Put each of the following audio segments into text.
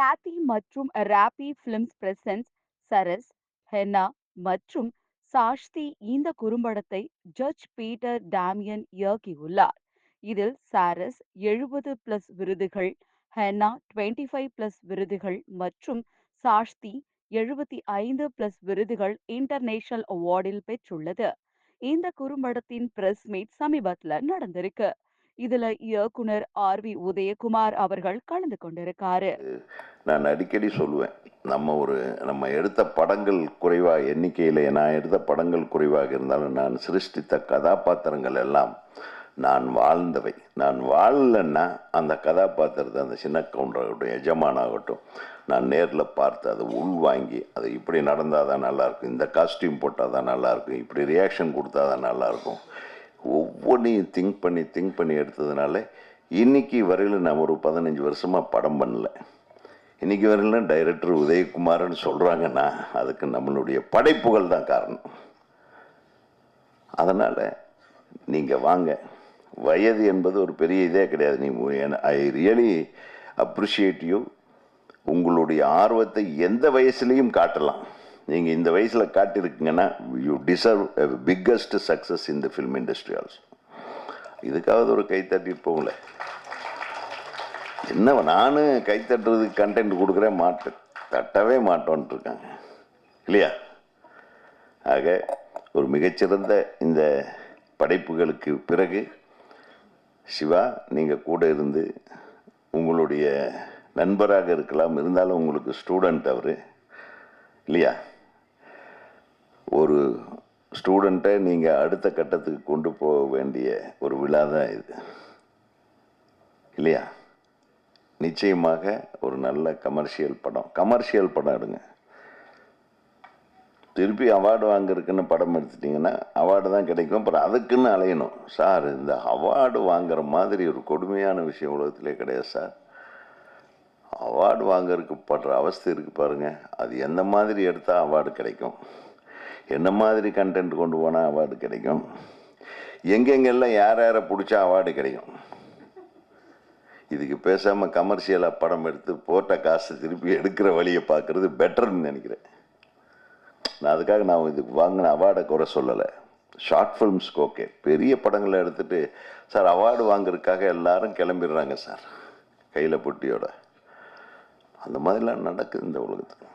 கேத்தி மற்றும் ராப்பி films presents சரஸ் ஹென்னா மற்றும் சாஷ்தி இந்த குறும்படத்தை ஜட்ஜ் பீட்டர் டாமியன் இயக்கியுள்ளார். இதில் சாரஸ் எழுபது பிளஸ் விருதுகள் ஹென்னா டுவெண்ட்டி ஃபைவ் பிளஸ் விருதுகள் மற்றும் சாஷ்தி எழுபத்தி ஐந்து பிளஸ் விருதுகள் இன்டர்நேஷனல் அவார்டில் பெற்றுள்ளது. இந்த குறும்படத்தின் பிரஸ் மீட் சமீபத்துல நடந்திருக்கு. இதுல இயக்குனர் ஆர் வி உதயகுமார் அவர்கள் கலந்து கொண்டிருக்காரு. நான் அடிக்கடி சொல்லுவேன். நம்ம ஒரு நம்ம எடுத்த படங்கள் குறைவாக எண்ணிக்கையில் நான் எடுத்த படங்கள் குறைவாக இருந்தாலும் நான் சிருஷ்டித்த கதாபாத்திரங்கள் எல்லாம் நான் வாழ்ந்தவை. நான் வாழலன்னா அந்த கதாபாத்திரத்தை அந்த சின்ன கவுண்டராகட்டும் எஜமானாகட்டும் நான் நேரில் பார்த்து அதை உள்வாங்கி அது இப்படி நடந்தால் தான் நல்லாயிருக்கும் இந்த காஸ்டியூம் போட்டால் தான் நல்லாயிருக்கும் இப்படி ரியாக்ஷன் கொடுத்தா தான் நல்லாயிருக்கும் ஒவ்வொன்றையும் திங்க் பண்ணி திங்க் பண்ணி எடுத்ததுனால இன்னைக்கு வரையில் நான் ஒரு பதினஞ்சு வருஷமாக படம் பண்ணல. இன்னைக்கு வரையிலும் டைரக்டர் உதயகுமார்னு சொல்கிறாங்கன்னா அதுக்கு நம்மளுடைய படைப்புகள் தான் காரணம். அதனால் நீங்கள் வாங்க. வயது என்பது ஒரு பெரிய இதே கிடையாது. நீ ஐ ரியலி அப்ரிஷியேட் யூ உங்களுடைய ஆர்வத்தை எந்த வயசுலேயும் காட்டலாம். நீங்கள் இந்த வயசில் காட்டியிருக்கீங்கன்னா you deserve biggest success in the film industry also இதுக்காவது ஒரு கைத்தட்டிட்டு போகல என்ன நானும் கைத்தட்டுறதுக்கு கண்டென்ட் கொடுக்குறேன் மாட்டேன். தட்டவே மாட்டோன்ட்டு இருக்காங்க. இல்லையா? ஆக ஒரு மிகச்சிறந்த இந்த படைப்புகளுக்கு பிறகு சிவா நீங்கள் கூட இருந்து உங்களுடைய நண்பராக இருக்கலாம். இருந்தாலும் உங்களுக்கு ஸ்டூடெண்ட் அவர். இல்லையா? ஒரு ஸ்டூடெண்ட்டை நீங்கள் அடுத்த கட்டத்துக்கு கொண்டு போக வேண்டிய ஒரு விழா தான் இது. இல்லையா? நிச்சயமாக ஒரு நல்ல கமர்ஷியல் படம். கமர்ஷியல் படம் எடுங்க. திருப்பி அவார்டு வாங்குறதுக்குன்னு படம் எடுத்துட்டிங்கன்னா அவார்டு தான் கிடைக்கும். அப்புறம் அதுக்குன்னு அலையணும். சார் இந்த அவார்டு வாங்குற மாதிரி ஒரு கொடுமையான விஷயம் உலகத்திலே கிடையாது சார். அவார்டு வாங்குறதுக்கு படுற அவஸ்தை இருக்குது பாருங்கள் அது எந்த மாதிரி எடுத்தால் அவார்டு கிடைக்கும்? என்ன மாதிரி கண்டென்ட் கொண்டு போனால் அவார்டு கிடைக்கும்? எங்கெங்கெல்லாம் யார் யாரை பிடிச்சா அவார்டு கிடைக்கும்? இதுக்கு பேசாமல் கமர்ஷியலாக படம் எடுத்து போட்ட காசை திருப்பி எடுக்கிற வழியை பார்க்குறது பெட்டர்னு நினைக்கிறேன். நான் அதுக்காக நான் இதுக்கு வாங்கின அவார்டை குறை சொல்லலை. ஷார்ட் ஃபிலிம்ஸ் ஓகே பெரிய படங்களை எடுத்துகிட்டு சார் அவார்டு வாங்குறதுக்காக எல்லாரும் கிளம்பிடுறாங்க சார் கையில் பொட்டியோட. அந்த மாதிரிலாம் நடக்குது இந்த உலகத்தில்.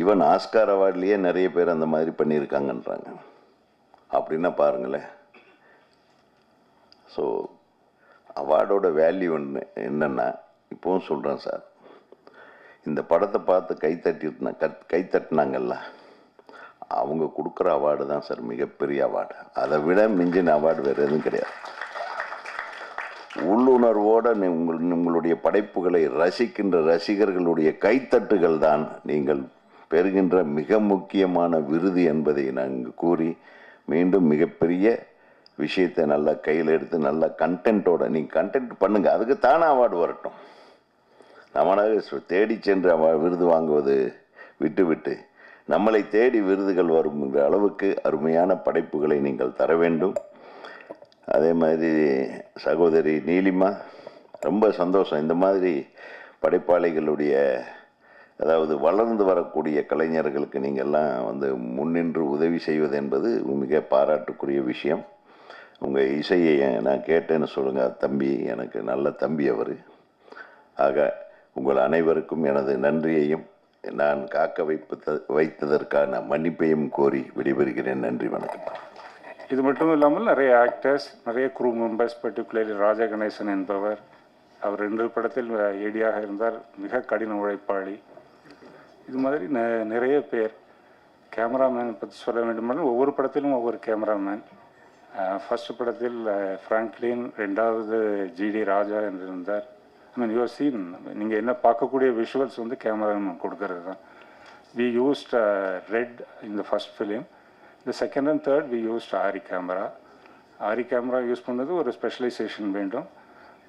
ஈவன் ஆஸ்கார் அவார்ட்லேயே நிறைய பேர் அந்த மாதிரி பண்ணியிருக்காங்கன்றாங்க. அப்படின்னா பாருங்களேன். ஸோ அவார்டோட வேல்யூ ஒன்று என்னென்னா இப்போவும் சொல்கிறேன் சார் இந்த படத்தை பார்த்து கைத்தட்டினா கத் கைத்தட்டினாங்கல்ல அவங்க கொடுக்குற அவார்டு தான் சார் மிகப்பெரிய அவார்டு. அதை விட மிஞ்சின அவார்டு வேறு எதுவும் கிடையாது. உள்ளுணர்வோடு உங்கள் உங்களுடைய படைப்புகளை ரசிக்கின்ற ரசிகர்களுடைய கைத்தட்டுகள் தான் நீங்கள் பெறுகின்ற மிக முக்கியமான விருது என்பதை நான் இங்கு கூறி மீண்டும் மிகப்பெரிய விஷயத்தை நல்லா கையில் எடுத்து நல்ல கண்டென்ட்டோட நீங்கள் கண்டென்ட் பண்ணுங்கள் அதுக்கு தானே அவார்டு வரட்டும். நம்மளாக தேடி சென்று அவ விருது வாங்குவது விட்டுவிட்டு நம்மளை தேடி விருதுகள் வருங்கிற அளவுக்கு அருமையான படைப்புகளை நீங்கள் தர வேண்டும். அதே மாதிரி சகோதரி நீலிமா ரொம்ப சந்தோஷம். இந்த மாதிரி படைப்பாளிகளுடைய அதாவது வளர்ந்து வரக்கூடிய கலைஞர்களுக்கு நீங்கள்லாம் வந்து முன்னின்று உதவி செய்வது என்பது மிக பாராட்டுக்குரிய விஷயம். உங்கள் இசையை நான் கேட்டேன்னு சொல்லுங்கள் தம்பி எனக்கு நல்ல தம்பி அவர். ஆக உங்கள் அனைவருக்கும் எனது நன்றியையும் நான் காக்க வைப்பத வைத்ததற்கான மன்னிப்பையும் கோரி விடைபெறுகிறேன். நன்றி வணக்கம். இது மட்டும் இல்லாமல் நிறைய ஆக்டர்ஸ் நிறைய crew members particularly Raja Ganesan என்பவர் அவர் ரெண்டு படத்தில் ஏடியாக இருந்தார் மிக கடின உழைப்பாளி. இது மாதிரி நெ- நிறைய பேர். கேமராமேன் பற்றி சொல்ல வேண்டுமானால் ஒவ்வொரு படத்திலும் ஒவ்வொரு கேமராமேன். ஃபர்ஸ்ட் படத்தில் ஃப்ராங்க்லின் ரெண்டாவது ஜிடி ராஜா என்று இருந்தார் ஐ மீன் யுவர் சீன் நீங்கள் என்ன பார்க்கக்கூடிய விஷுவல்ஸ் வந்து கேமராமேன் கொடுக்கறது தான். We used Red in the first film இந்த second and third we used Arri camera Arri camera use பண்ணது ஒரு ஸ்பெஷலைசேஷன் வேண்டும்.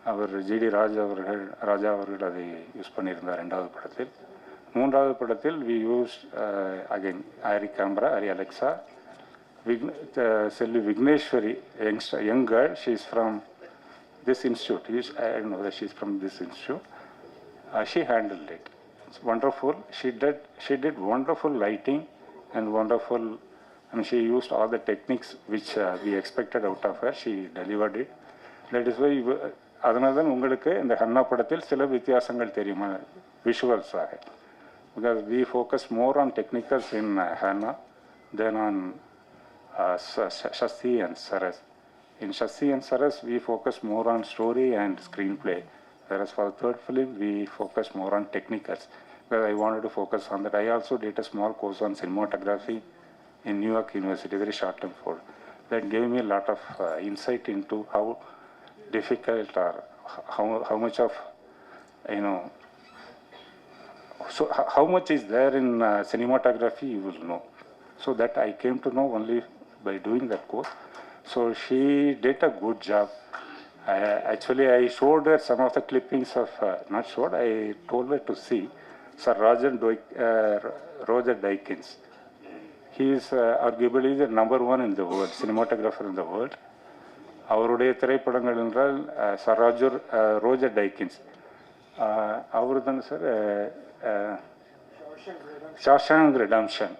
அவர் ஜிடி ராஜா அவர்கள் ராஜா அவர்கள் அதை யூஸ் பண்ணியிருந்தார் ரெண்டாவது படத்தில். மூன்றாவது படத்தில் we use again Arri camera Arri Alexa விக்ன uh, Selvi Vigneswari youngster young girl she is from this institute. Yes, I know that she's from this institute. uh, she handled it. It's wonderful. She did she did wonderful lighting and wonderful. I mean, she used all the techniques which uh, we expected out of her. She delivered it. That is why அதனால தான் உங்களுக்கு இந்த Hannah படத்தில் சில வித்தியாசங்கள் தெரியுமா விஷுவல்ஸாக because we focus more on technicals in uh, HANA than on uh, uh, Shasti and Saras. In Shasti and Saras, we focus more on story and screenplay, whereas for third film, we focus more on technicals. Because I wanted to focus on that. I also did a small course on cinematography in New York University, very short term for. That gave me a lot of uh, insight into how difficult or how, how much of, you know, so ho- how much is there in uh, cinematography, you will know. So that I came to know only by doing that course. So she did a good job. I, actually, I showed her some of the clippings of, uh, not showed, I told her to see Sir Roger, Doi- uh, Roger Dykins. He is uh, arguably the number one in the world, cinematographer in the world. அவருடைய திரைப்படங்கள் என்றால் அஹ், sir ராஜர் அஹ், Roger Deakins அவர் தானே sir uh, Shawshank Redemption.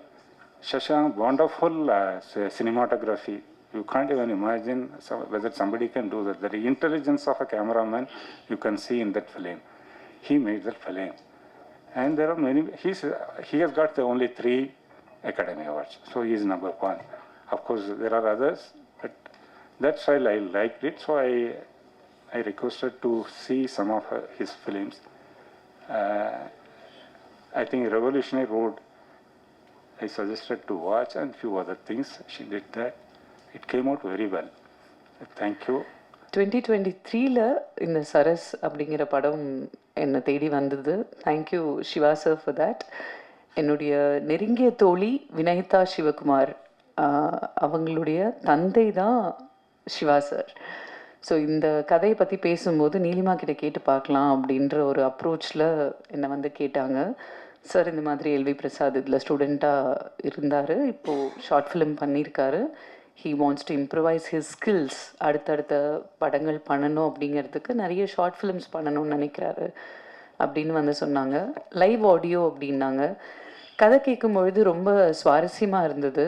Shashank wonderful uh, cinematography. You can't even imagine whether somebody can do that. The intelligence of a cameraman you can see in that film. He made that film. And there are many, he's, he has got the only three Academy Awards. So he is number one. Of course, there are others, but that's why I liked it. So I, I requested to see some of uh, his films. Uh, I think Revolutionary Road, I suggested to watch and few other things. She did that. It came out very well. Thank you. Twenty twenty த்ரீல இந்த சரஸ் அப்படிங்கிற படம் என்னை தேடி வந்தது thank you Siva sir for that என்னுடைய நெருங்கிய தோழி வினயதா சிவகுமார் அவங்களுடைய தந்தை தான் சிவா சார் ஸோ இந்த கதையை பற்றி பேசும்போது நீலிமா கிட்ட கேட்டு பார்க்கலாம் அப்படின்ற ஒரு அப்ரோச்சில் என்னை வந்து கேட்டாங்க சார் இந்த மாதிரி எல்வி பிரசாத் இதில் ஸ்டூடெண்ட்டாக இருந்தார். இப்போது ஷார்ட் ஃபிலிம் பண்ணியிருக்காரு he wants to improvise his skills அடுத்தடுத்த படங்கள் பண்ணணும் அப்படிங்கிறதுக்கு நிறைய ஷார்ட் ஃபிலிம்ஸ் பண்ணணும்னு நினைக்கிறாரு அப்படின்னு வந்து சொன்னாங்க. லைவ் ஆடியோ அப்படின்னாங்க. கதை கேட்கும் பொழுது ரொம்ப சுவாரஸ்யமாக இருந்தது.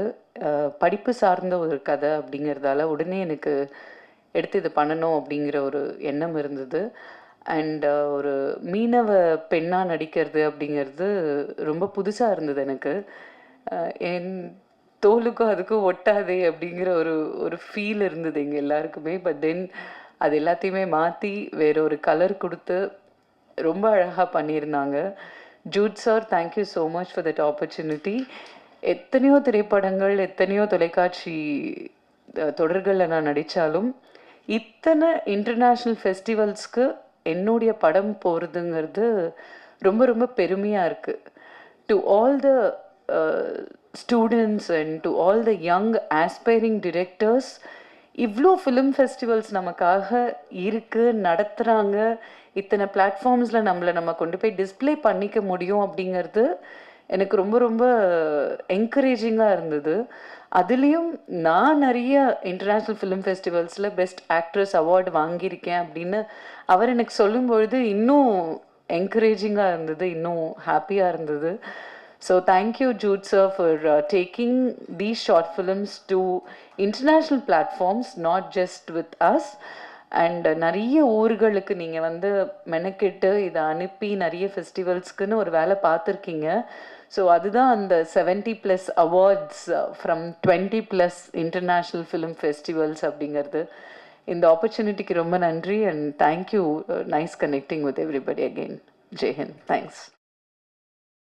படிப்பு சார்ந்த ஒரு கதை அப்படிங்கிறதால உடனே எனக்கு எடுத்து இது பண்ணணும் அப்படிங்கிற ஒரு எண்ணம் இருந்தது. அண்ட் uh, ஒரு மீனவ பெண்ணாக நடிக்கிறது அப்படிங்கிறது ரொம்ப புதுசாக இருந்தது எனக்கு. என் தோலுக்கும் அதுக்கும் ஒட்டாதே அப்படிங்கிற ஒரு ஒரு ஃபீல் இருந்தது எங்கள் எல்லாருக்குமே. பட் தென் அது எல்லாத்தையுமே மாற்றி வேற ஒரு கலர் கொடுத்து ரொம்ப அழகாக பண்ணியிருந்தாங்க. Jude sir thank you so much for that opportunity எத்தனையோ திரைப்படங்கள் எத்தனையோ தொலைக்காட்சி தொடர்களில் நான் நடித்தாலும் இத்தனை இன்டர்நேஷ்னல் ஃபெஸ்டிவல்ஸ்க்கு என்னுடைய படம் போகிறதுங்கிறது ரொம்ப ரொம்ப பெருமையாக இருக்குது to all the students and to all the young aspiring directors இவ்வளோ ஃபிலிம் ஃபெஸ்டிவல்ஸ் நமக்காக இருக்கு நடத்துகிறாங்க இத்தனை பிளாட்ஃபார்ம்ஸில் நம்மளை நம்ம கொண்டு போய் டிஸ்ப்ளே பண்ணிக்க முடியும் அப்படிங்கிறது எனக்கு ரொம்ப ரொம்ப என்கரேஜிங்காக இருந்தது. அதுலேயும் நான் நிறைய இன்டர்நேஷ்னல் ஃபிலிம் ஃபெஸ்டிவல்ஸில் பெஸ்ட் ஆக்ட்ரஸ் அவார்டு வாங்கியிருக்கேன் அப்படின்னு அவர் எனக்கு சொல்லும்பொழுது இன்னும் என்கரேஜிங்காக இருந்தது இன்னும் ஹாப்பியாக இருந்தது. So thank you Jude sir for taking these short films to international platforms not just with us and நிறைய ஊர்களுக்கு நீங்கள் வந்து மெனக்கெட்டு இதை அனுப்பி நிறைய ஃபெஸ்டிவல்ஸ்க்குன்னு ஒரு வேலை பார்த்துருக்கீங்க. ஸோ அதுதான் அந்த seventy plus awards from twenty plus international film festivals அப்படிங்கிறது. இந்த ஆப்பர்ச்சுனிட்டிக்கு ரொம்ப நன்றி and thank you nice connecting with everybody again Jai Hind thanks